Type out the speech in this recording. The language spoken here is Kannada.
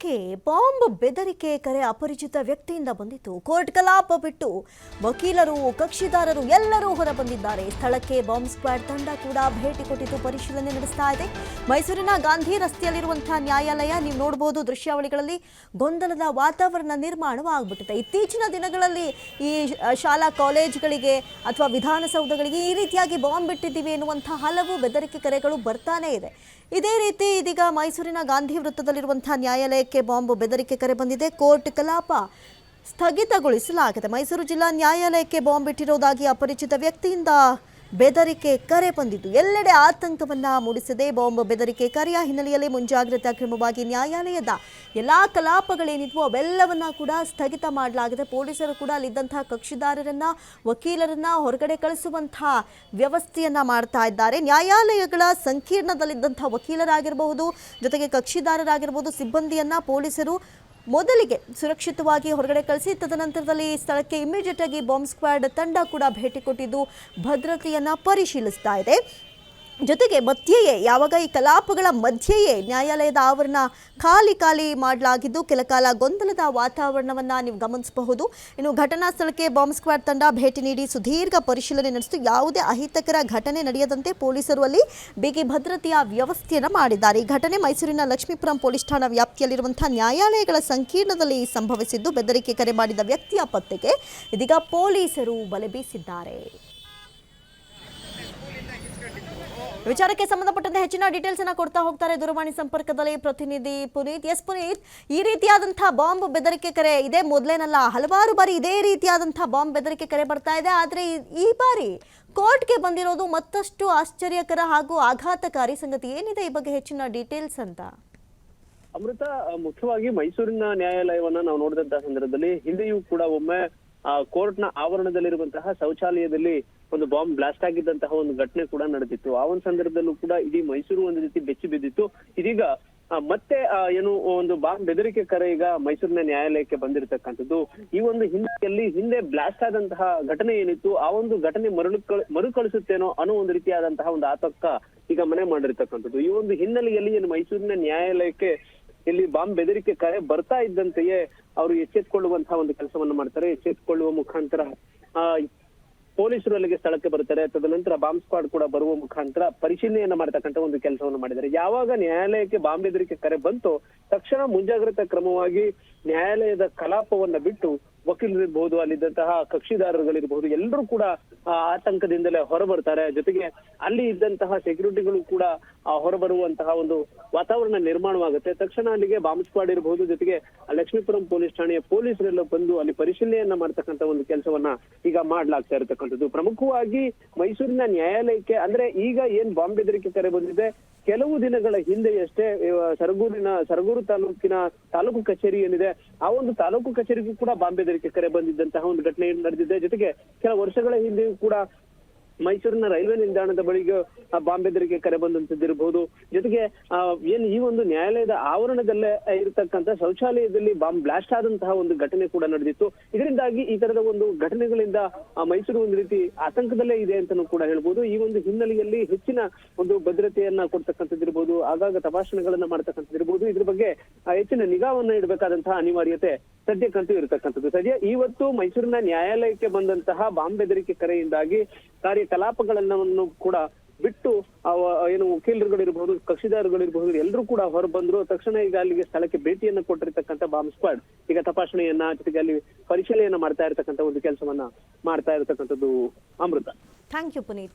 ನ್ಯಾಯಾಲಯಕ್ಕೆ ಬಾಂಬ್ ಬೆದರಿಕೆ ಕರೆ ಅಪರಿಚಿತ ವ್ಯಕ್ತಿಯಿಂದ ಬಂದಿತ್ತು ಕೋರ್ಟ್ ಕಲಾಪ ಬಿಟ್ಟು ವಕೀಲರು, ಕಕ್ಷಿದಾರರು ಎಲ್ಲರೂ ಹೊರ ಬಂದಿದ್ದಾರೆ ಸ್ಥಳಕ್ಕೆ ಬಾಂಬ್ ಸ್ಕ್ವಾಡ್ ತಂಡ ಕೂಡ ಭೇಟಿ ಕೊಟ್ಟಿದ್ದು ಪರಿಶೀಲನೆ ನಡೆಸ್ತಾ ಇದೆ. ಮೈಸೂರಿನ ಗಾಂಧಿ ರಸ್ತೆಯಲ್ಲಿರುವಂತಹ ನ್ಯಾಯಾಲಯ ನೀವು ನೋಡಬಹುದು ದೃಶ್ಯಾವಳಿಗಳಲ್ಲಿ ಗೊಂದಲದ ವಾತಾವರಣ ನಿರ್ಮಾಣವಾಗ್ಬಿಟ್ಟಿದೆ. ಇತ್ತೀಚಿನ ದಿನಗಳಲ್ಲಿ ಈ ಶಾಲಾ ಕಾಲೇಜುಗಳಿಗೆ ಅಥವಾ ವಿಧಾನಸೌಧಗಳಿಗೆ ಈ ರೀತಿಯಾಗಿ ಬಾಂಬ್ ಬಿಟ್ಟಿದ್ದೀವಿ ಎನ್ನುವಂತಹ ಹಲವು ಬೆದರಿಕೆ ಕರೆಗಳು ಬರ್ತಾನೆ ಇದೆ. ಇದೇ ರೀತಿ ಇದೀಗ ಮೈಸೂರಿನ ಗಾಂಧಿ ವೃತ್ತದಲ್ಲಿರುವಂತಹ ನ್ಯಾಯಾಲಯಕ್ಕೆ ಬಾಂಬ್ ಬೆದರಿಕೆ ಕರೆ ಬಂದಿದೆ. ಕೋರ್ಟ್ ಕಲಾಪ ಸ್ಥಗಿತಗೊಳಿಸಲಾಗಿದೆ. ಮೈಸೂರು ಜಿಲ್ಲಾ ನ್ಯಾಯಾಲಯಕ್ಕೆ ಬಾಂಬ್ ಇಟ್ಟಿರುವುದಾಗಿ ಅಪರಿಚಿತ ವ್ಯಕ್ತಿಯಿಂದ ಬೆದರಿಕೆ ಕರೆ ಬಂದಿದ್ದು. ಎಲ್ಲೆಡೆ ಆತಂಕವನ್ನು ಮೂಡಿಸಿದೆ ಬಾಂಬ್ ಬೆದರಿಕೆ ಕರೆಯ ಹಿನ್ನೆಲೆಯಲ್ಲಿ ಮುಂಜಾಗ್ರತಾ ಕ್ರಮವಾಗಿ ನ್ಯಾಯಾಲಯದ ಎಲ್ಲಾ ಕಲಾಪಗಳೇನಿದ್ವು ಅವೆಲ್ಲವನ್ನ ಕೂಡ ಸ್ಥಗಿತ ಮಾಡಲಾಗಿದೆ. ಪೊಲೀಸರು ಕೂಡ ಅಲ್ಲಿದ್ದಂತಹ ಕಕ್ಷಿದಾರರನ್ನ, ವಕೀಲರನ್ನ ಹೊರಗಡೆ ಕಳಿಸುವಂತಹ ವ್ಯವಸ್ಥೆಯನ್ನ ಮಾಡ್ತಾ ಇದ್ದಾರೆ. ನ್ಯಾಯಾಲಯಗಳ ಸಂಕೀರ್ಣದಲ್ಲಿದ್ದಂತಹ ವಕೀಲರಾಗಿರಬಹುದು, ಜೊತೆಗೆ ಕಕ್ಷಿದಾರರಾಗಿರಬಹುದು, ಸಿಬ್ಬಂದಿಯನ್ನ ಪೊಲೀಸರು ಮೊದಲಿಗೆ ಸುರಕ್ಷಿತವಾಗಿ ಹೊರಗಡೆ ಕಳಿಸಿ, ತದನಂತರದಲ್ಲಿ ಸ್ಥಳಕ್ಕೆ ಇಮಿಡಿಯೇಟ್ ಆಗಿ ಬಾಂಬ್ ಸ್ಕ್ವಾಡ್ ತಂಡ ಕೂಡ ಭೇಟಿ ಕೊಟ್ಟಿದ್ದು ಭದ್ರತೆಯನ್ನು ಪರಿಶೀಲಿಸ್ತಾ ಇದೆ. ಜೊತೆಗೆ ಮಧ್ಯೆಯೇ, ಯಾವಾಗ ಈ ಕಲಾಪಗಳ ಮಧ್ಯೆಯೇ ನ್ಯಾಯಾಲಯದ ಆವರಣ ಖಾಲಿ ಖಾಲಿ ಮಾಡಲಾಗಿದ್ದು, ಕೆಲ ಕಾಲ ಗೊಂದಲದ ವಾತಾವರಣವನ್ನು ನೀವು ಗಮನಿಸಬಹುದು. ಇನ್ನು ಘಟನಾ ಸ್ಥಳಕ್ಕೆ ಬಾಂಬ್ ಸ್ಕ್ವಾಡ್ ತಂಡ ಭೇಟಿ ನೀಡಿ ಸುದೀರ್ಘ ಪರಿಶೀಲನೆ ನಡೆಸಿತು ಯಾವುದೇ ಅಹಿತಕರ ಘಟನೆ ನಡೆಯದಂತೆ ಪೊಲೀಸರು ಅಲ್ಲಿ ಬಿಗಿ ಭದ್ರತೆಯ ವ್ಯವಸ್ಥೆಯನ್ನು ಮಾಡಿದ್ದಾರೆ. ಈ ಘಟನೆ ಮೈಸೂರಿನ ಲಕ್ಷ್ಮೀಪುರಂ ಪೊಲೀಸ್ ಠಾಣಾ ವ್ಯಾಪ್ತಿಯಲ್ಲಿರುವಂತಹ ನ್ಯಾಯಾಲಯಗಳ ಸಂಕೀರ್ಣದಲ್ಲಿ ಸಂಭವಿಸಿದ್ದು, ಬೆದರಿಕೆ ಕರೆ ಮಾಡಿದ ವ್ಯಕ್ತಿಯ ಪತ್ತೆಗೆ ಇದೀಗ ಪೊಲೀಸರು ಬಲೆ ಬೀಸಿದ್ದಾರೆ. ವಿಚಾರಕ್ಕೆ ಸಂಬಂಧಪಟ್ಟಂತೆ ಹೆಚ್ಚಿನ ಡೀಟೇಲ್ಸ್ ಅನ್ನ ಕೊಡ್ತಾ ಹೋಗ್ತಾರೆ ದೂರವಾಣಿ ಸಂಪರ್ಕದಲ್ಲಿ ಪ್ರತಿನಿಧಿ ಪುನೀತ್. ಎಸ್ ಪುನೀತ್, ಈ ರೀತಿಯಾದಂತಹ ಬಾಂಬ್ ಬೆದರಿಕೆ ಕರೆ ಇದೇ ಮೊದಲೇನಲ್ಲ, ಹಲವಾರು ಬಾರಿ ಇದೇ ರೀತಿಯಾದಂತಹ ಬಾಂಬ್ ಬೆದರಿಕೆ ಕರೆ ಬರ್ತಾ ಇದೆ. ಆದರೆ ಈ- ಬಾರಿ ಕೋರ್ಟ್ಗೆ ಬಂದಿರೋದು ಮತ್ತಷ್ಟು ಆಶ್ಚರ್ಯಕರ ಹಾಗೂ ಆಘಾತಕಾರಿ ಸಂಗತಿ. ಏನಿದೆ ಈ ಬಗ್ಗೆ ಹೆಚ್ಚಿನ ಡೀಟೇಲ್ಸ್ ಅಂತ? ಅಮೃತ ಮುಖ್ಯವಾಗಿ ಮೈಸೂರಿನ ನ್ಯಾಯಾಲಯವನ್ನ ನಾವು ನೋಡಿದಂತಹ ಸಂದರ್ಭದಲ್ಲಿ ಹಿಂದೆಯೂ ಕೂಡ ಒಮ್ಮೆ, ಆ, ಕೋರ್ಟ್ನ ಆವರಣದಲ್ಲಿರುವಂತಹ ಶೌಚಾಲಯದಲ್ಲಿ ಒಂದು ಬಾಂಬ್ ಬ್ಲಾಸ್ಟ್ ಆಗಿದ್ದಂತಹ ಒಂದು ಘಟನೆ ಕೂಡ ನಡೆದಿತ್ತು. ಆ ಒಂದು ಸಂದರ್ಭದಲ್ಲೂ ಕೂಡ ಇಡೀ ಮೈಸೂರು ಒಂದು ರೀತಿ ಬೆಚ್ಚಿ ಬಿದ್ದಿತ್ತು. ಇದೀಗ ಮತ್ತೆ ಏನು, ಒಂದು ಬಾಂಬ್ ಬೆದರಿಕೆ ಕರೆ ಈಗ ಮೈಸೂರಿನ ನ್ಯಾಯಾಲಯಕ್ಕೆ ಬಂದಿರತಕ್ಕಂಥದ್ದು. ಈ ಒಂದು ಹಿಂದೆಯಲ್ಲಿ ಹಿಂದೆ ಬ್ಲಾಸ್ಟ್ ಆದಂತಹ ಘಟನೆ ಏನಿತ್ತು, ಆ ಒಂದು ಘಟನೆ ಮರಳು ಮರುಕಳಿಸುತ್ತೇನೋ ಅನ್ನೋ ಒಂದು ರೀತಿಯಾದಂತಹ ಒಂದು ಆತಂಕ ಈಗ ಮನೆ ಮಾಡಿರ್ತಕ್ಕಂಥದ್ದು. ಈ ಒಂದು ಹಿನ್ನೆಲೆಯಲ್ಲಿ ಏನು ಮೈಸೂರಿನ ನ್ಯಾಯಾಲಯಕ್ಕೆ ಇಲ್ಲಿ ಬಾಂಬ್ ಬೆದರಿಕೆ ಕರೆ ಬರ್ತಾ ಇದ್ದಂತೆಯೇ ಅವರು ಎಚ್ಚೆತ್ಕೊಳ್ಳುವಂತಹ ಒಂದು ಕೆಲಸವನ್ನ ಮಾಡ್ತಾರೆ. ಎಚ್ಚೆತ್ಕೊಳ್ಳುವ ಮುಖಾಂತರ ಪೊಲೀಸರು ಅಲ್ಲಿಗೆ ಸ್ಥಳಕ್ಕೆ ಬರ್ತಾರೆ, ತದನಂತರ ಬಾಂಬ್ ಸ್ಕ್ವಾಡ್ ಕೂಡ ಬರುವ ಮುಖಾಂತರ ಪರಿಶೀಲನೆಯನ್ನ ಮಾಡತಕ್ಕಂತ ಒಂದು ಕೆಲಸವನ್ನು ಮಾಡಿದ್ದಾರೆ. ಯಾವಾಗ ನ್ಯಾಯಾಲಯಕ್ಕೆ ಬಾಂಬ್ ಬೆದರಿಕೆ ಕರೆ ಬಂತು, ತಕ್ಷಣ ಮುಂಜಾಗ್ರತಾ ಕ್ರಮವಾಗಿ ನ್ಯಾಯಾಲಯದ ಕಲಾಪವನ್ನ ಬಿಟ್ಟು ವಕೀಲರಿರ್ಬಹುದು ಅಲ್ಲಿದ್ದಂತಹ ಕಕ್ಷಿದಾರರುಗಳಿರ್ಬಹುದು ಎಲ್ಲರೂ ಕೂಡ, ಆ, ಆತಂಕದಿಂದಲೇ ಹೊರಬರ್ತಾರೆ. ಜೊತೆಗೆ ಅಲ್ಲಿ ಇದ್ದಂತಹ ಸೆಕ್ಯೂರಿಟಿಗಳು ಕೂಡ ಹೊರಬರುವಂತಹ ಒಂದು ವಾತಾವರಣ ನಿರ್ಮಾಣವಾಗುತ್ತೆ. ತಕ್ಷಣ ಅಲ್ಲಿಗೆ ಬಾಂಬ್ ಸ್ಕ್ವಾಡ್ ಇರಬಹುದು ಜೊತೆಗೆ ಲಕ್ಷ್ಮೀಪುರಂ ಪೊಲೀಸ್ ಠಾಣೆಯ ಪೊಲೀಸರೆಲ್ಲ ಬಂದು ಅಲ್ಲಿ ಪರಿಶೀಲನೆಯನ್ನ ಮಾಡ್ತಕ್ಕಂತ ಒಂದು ಕೆಲಸವನ್ನ ಈಗ ಮಾಡ್ಲಾಗ್ತಾ ಇರತಕ್ಕಂಥದ್ದು. ಪ್ರಮುಖವಾಗಿ ಮೈಸೂರಿನ ನ್ಯಾಯಾಲಯಕ್ಕೆ, ಅಂದ್ರೆ ಈಗ ಏನ್ ಬಾಂಬ್ ಬೆದರಿಕೆ ಕರೆ ಬಂದಿದೆ ಕೆಲವು ದಿನಗಳ ಹಿಂದೆಯಷ್ಟೇ ಸರಗೂರಿನ, ಸರಗೂರು ತಾಲೂಕಿನ ತಾಲೂಕು ಕಚೇರಿ ಏನಿದೆ, ಆ ಒಂದು ತಾಲೂಕು ಕಚೇರಿಗೂ ಕೂಡ ಬಾಂಬೆ ಕರೆ ಬಂದಿದ್ದಂತಹ ಒಂದು ಘಟನೆ ನಡೆದಿದೆ. ಜೊತೆಗೆ ಕೆಲ ವರ್ಷಗಳ ಹಿಂದೆಯೂ ಕೂಡ ಮೈಸೂರಿನ ರೈಲ್ವೆ ನಿಲ್ದಾಣದ ಬಳಿಗೆ, ಆ ಬಾಂಬ್ ಬೆದರಿಕೆ ಕರೆ ಬಂದಂತದ್ದಿರಬಹುದು ಜೊತೆಗೆ ಏನ್ ಈ ಒಂದು ನ್ಯಾಯಾಲಯದ ಆವರಣದಲ್ಲೇ ಇರತಕ್ಕಂತ ಶೌಚಾಲಯದಲ್ಲಿ ಬಾಂಬ್ ಬ್ಲಾಸ್ಟ್ ಆದಂತಹ ಒಂದು ಘಟನೆ ಕೂಡ ನಡೆದಿತ್ತು. ಇದರಿಂದಾಗಿ ಈ ತರದ ಒಂದು ಘಟನೆಗಳಿಂದ ಮೈಸೂರು ಒಂದು ರೀತಿ ಆತಂಕದಲ್ಲೇ ಇದೆ ಅಂತಾನೂ ಕೂಡ ಹೇಳ್ಬಹುದು ಈ ಒಂದು ಹಿನ್ನೆಲೆಯಲ್ಲಿ ಹೆಚ್ಚಿನ ಒಂದು ಭದ್ರತೆಯನ್ನ ಕೊಡ್ತಕ್ಕಂಥದ್ದಿರ್ಬೋದು, ಆಗಾಗ ತಪಾಸಣೆಗಳನ್ನ ಮಾಡ್ತಕ್ಕಂಥದ್ದಿರ್ಬೋದು. ಇದ್ರ ಬಗ್ಗೆ ಹೆಚ್ಚಿನ ನಿಗಾವನ್ನ ಇಡಬೇಕಾದಂತಹ ಅನಿವಾರ್ಯತೆ ಸದ್ಯಕ್ಕಂತೂ ಇರತಕ್ಕಂಥದ್ದು. ಸದ್ಯ ಇವತ್ತು ಮೈಸೂರಿನ ನ್ಯಾಯಾಲಯಕ್ಕೆ ಬಂದಂತಹ ಬಾಂಬ್ ಬೆದರಿಕೆ ಕರೆಯಿಂದಾಗಿ ಕಾರ್ಯಕಲಾಪಗಳನ್ನು ಕೂಡ ಬಿಟ್ಟು ಏನು ವಕೀಲರುಗಳಿರ್ಬಹುದು ಕಕ್ಷಿದಾರರುಗಳಿರ್ಬಹುದು ಎಲ್ಲರೂ ಕೂಡ ಹೊರಬಂದ್ರು. ತಕ್ಷಣ ಈಗ ಅಲ್ಲಿಗೆ ಸ್ಥಳಕ್ಕೆ ಭೇಟಿಯನ್ನು ಕೊಟ್ಟಿರ್ತಕ್ಕಂಥ ಬಾಂಬ್ ಸ್ಕ್ವಾಡ್. ಈಗ ತಪಾಸಣೆಯನ್ನ, ಜೊತೆಗೆ ಅಲ್ಲಿ ಪರಿಶೀಲನೆಯನ್ನ ಮಾಡ್ತಾ ಇರತಕ್ಕಂಥ ಒಂದು ಕೆಲಸವನ್ನ ಮಾಡ್ತಾ ಇರತಕ್ಕಂಥದ್ದು ಅಮೃತ. Thank you Puneeth